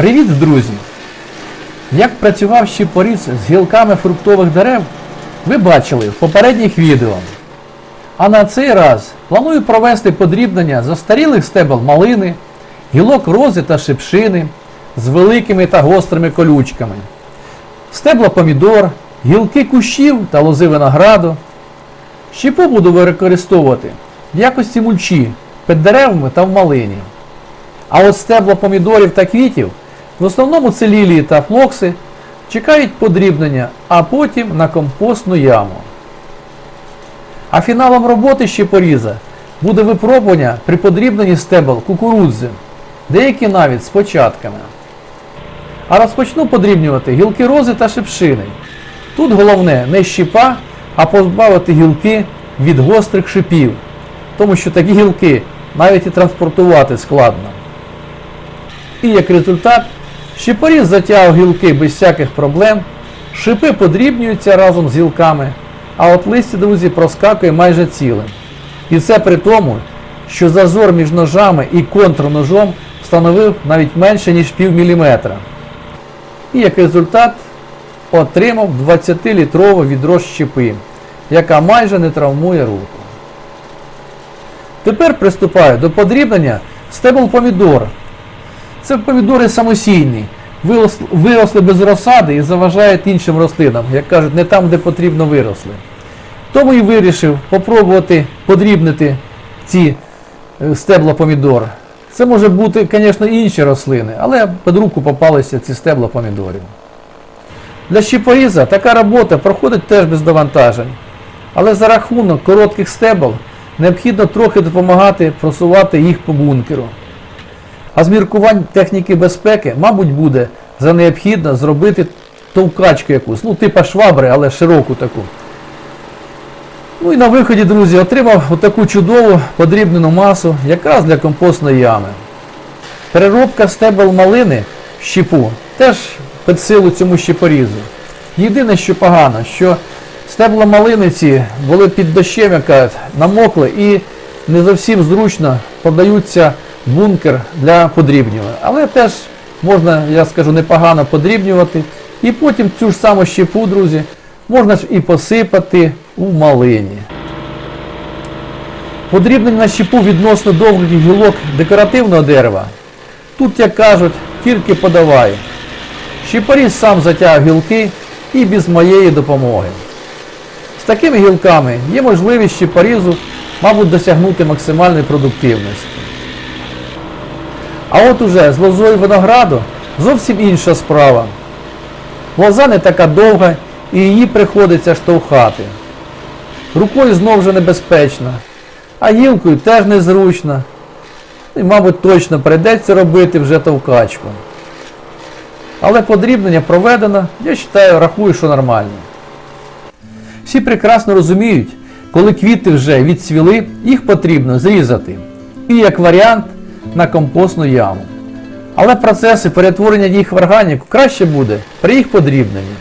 Привіт, друзі! Як працював щепоріз з гілками фруктових дерев, ви бачили в попередніх відео. А на цей раз планую провести подрібнення застарілих стебел малини, гілок рози та шипшини з великими та гострими колючками, стебла помідор, гілки кущів та лози винограду. Щепу буду використовувати в якості мульчі під деревами та в малині. А от стебла помідорів та квітів, в основному це лілії та флокси, чекають подрібнення, а потім на компостну яму. А фіналом роботи щепоріза буде випробування при подрібненні стебел кукурудзи, деякі навіть з початками. А розпочну подрібнювати гілки рози та шипшини. Тут головне не щіпа, а позбавити гілки від гострих шипів, тому що такі гілки навіть і транспортувати складно. І як результат, щепоріз затягав гілки без всяких проблем, шипи подрібнюються разом з гілками, а от листя, друзі, проскакує майже цілим. І це при тому, що зазор між ножами і контрножом становив навіть менше, ніж пів міліметра. І як результат отримав 20-літрове відро щепи, яка майже не травмує руку. Тепер приступаю до подрібнення стебл помідор. Це помідори самосійні, виросли, без розсади і заважають іншим рослинам, як кажуть, не там, де потрібно виросли. Тому і вирішив попробувати подрібнити ці е, стебла помідор. Це може бути, звісно, інші рослини, але під руку попалися ці стебла помідорів. Для щепоріза така робота проходить теж без довантажень, але за рахунок коротких стебел необхідно трохи допомагати просувати їх по бункеру. А з міркувань техніки безпеки, мабуть, буде за необхідно зробити товкачку якусь, ну, типа швабри, але широку таку. Ну і на виході, друзі, отримав отаку чудову подрібнену масу, якраз для компостної ями. Переробка стебел малини в щепу теж під силу цьому щепорізу. Єдине, що погано, що стебла малини ці були під дощем, яка намокли і не зовсім зручно подаються бункер для подрібнювання. Але теж можна, я скажу, непогано подрібнювати. І потім цю ж саму щепу, друзі, можна ж і посипати у малині. Подрібнення на щепу відносно довгих гілок декоративного дерева. Тут, як кажуть, тільки подавай. Щепоріз сам затяг гілки і без моєї допомоги. З такими гілками є можливість щепорізу, мабуть, досягнути максимальної продуктивності. А от уже з лозою винограду зовсім інша справа. Лоза не така довга і її приходиться штовхати. Рукою знов же небезпечно, а гілкою теж незручно. І, мабуть, точно прийдеться робити вже товкачку. Але подрібнення проведено, я вважаю, рахую, що нормально. Всі прекрасно розуміють, коли квіти вже відцвіли, їх потрібно зрізати. І як варіант на компостну яму. Але процеси перетворення їх в органіку краще буде при їх подрібненні.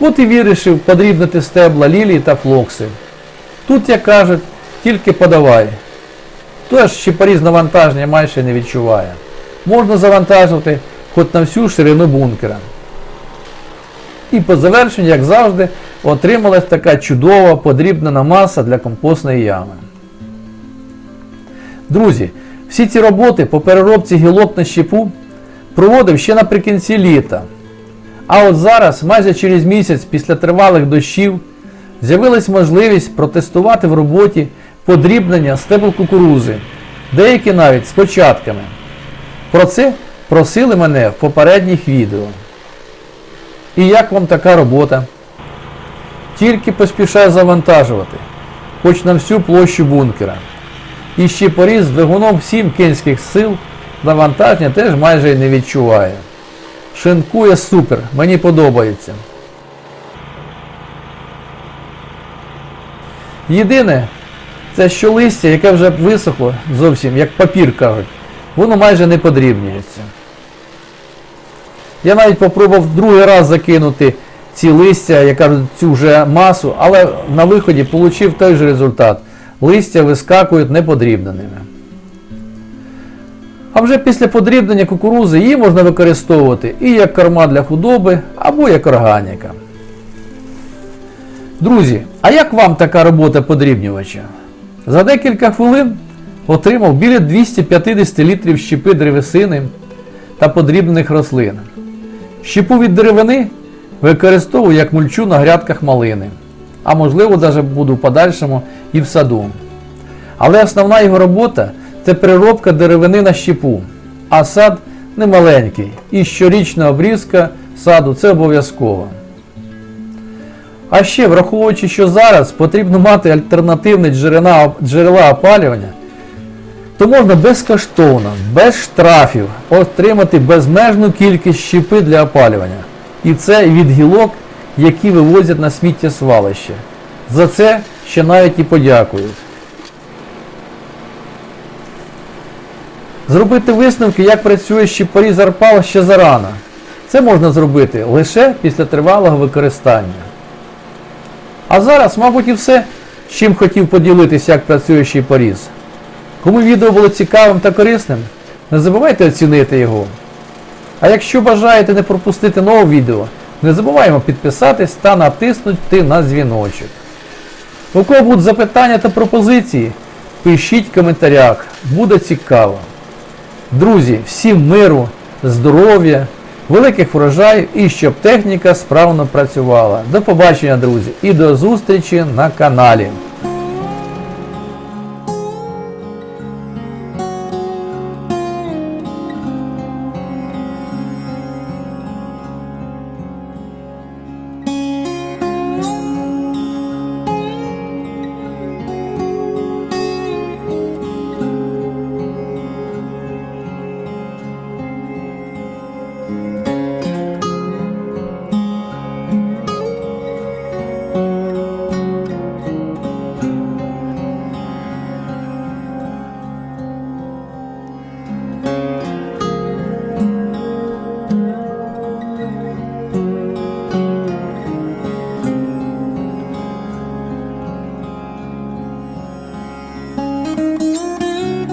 От і вирішив подрібнити стебла лілії та флокси. Тут, як кажуть, тільки подавай. Тож щепоріз навантаження майже не відчуває. Можна завантажувати хоч на всю ширину бункера. І по завершенню, як завжди, отрималась така чудова подрібнена маса для компостної ями. Друзі, всі ці роботи по переробці гілок на щепу проводив ще наприкінці літа. А от зараз, майже через місяць після тривалих дощів, з'явилась можливість протестувати в роботі подрібнення стебл кукурузи, деякі навіть з початками. Про це просили мене в попередніх відео. І як вам така робота? Тільки поспішай завантажувати, хоч на всю площу бункера. І ще поріз з двигуном всім кінських сил навантаження теж майже й не відчуває. Шинкує супер, мені подобається. Єдине, це що листя, яке вже висохло зовсім, як папір кажуть, воно майже не подрібнюється. Я навіть попробував другий раз закинути ці листя, я кажу, цю вже масу, але на виході отримав той же результат. Листя вискакують неподрібненими. А вже після подрібнення кукурузи її можна використовувати і як корма для худоби, або як органіка. Друзі, а як вам така робота подрібнювача? За декілька хвилин отримав біля 250 літрів щепи древесини та подрібнених рослин. Щепу від деревини використовую як мульчу на грядках малини, а можливо навіть буду в подальшому і в саду. Але основна його робота це переробка деревини на щепу, а сад не маленький, і щорічна обрізка саду це обов'язково. А ще, враховуючи, що зараз потрібно мати альтернативні джерела, джерела опалювання, то можна безкоштовно, без штрафів отримати безмежну кількість щепи для опалювання. І це від гілок, які вивозять на сміттєзвалище. За це ще навіть і подякують. Зробити висновки, як працює щепоріз арпал ще зарано. Це можна зробити лише після тривалого використання. А зараз, мабуть, і все, з чим хотів поділитися, як працює щепоріз. Кому відео було цікавим та корисним, не забувайте оцінити його. А якщо бажаєте не пропустити нове відео, не забуваємо підписатись та натиснути на дзвіночок. У кого будуть запитання та пропозиції, пишіть в коментарях, буде цікаво. Друзі, всім миру, здоров'я, великих врожаїв і щоб техніка справно працювала. До побачення, друзі, і до зустрічі на каналі.